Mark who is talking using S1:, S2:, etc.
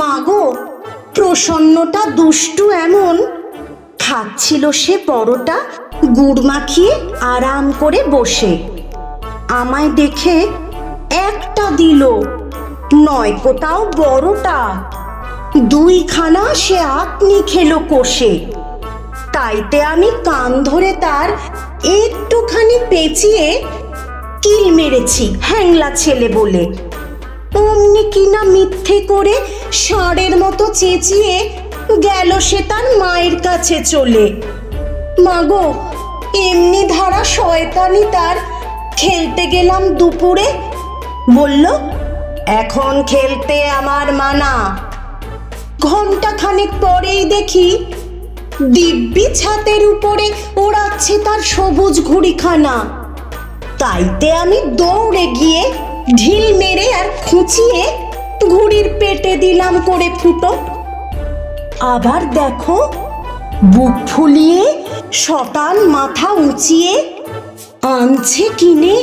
S1: মাগো প্রসন্নটা দুষ্টু এমন। খাচ্ছিল সে পরোটা, গুড় মাখিয়ে আরাম করে বসে। আমায় দেখে একটা দিল, নয় কোটাও বড়টা। দুইখানা সে আপনি খেলো কষে। তাইতে আমি কান ধরে তার একটুখানি পেঁচিয়ে কিল মেরেছি, হ্যাংলা ছেলে বলে। অমনি কিনা মিথ্যে করে ষাঁড়ের মতো চেঁচিয়ে গেল সে তার মায়ের কাছে চলে। মাগো, এমনি ধারা শয়তানি তার। খেলতে গেলাম দুপুরে। বলল, এখন খেলতে আমার মানা। ঘণ্টা খানেক পরেই দেখি দিব্যি ছাতের উপরে ওড়াচ্ছে তার সবুজ ঘুড়িখানা। তাইতে আমি দৌড়ে গিয়ে ঢিল মেরে আর খুঁচিয়ে ঘুড়ির পেটে দিলাম করে ফুটো। আবার দেখো বুক ফুলিয়ে শটান মাথা উঁচিয়ে আনছে কিনে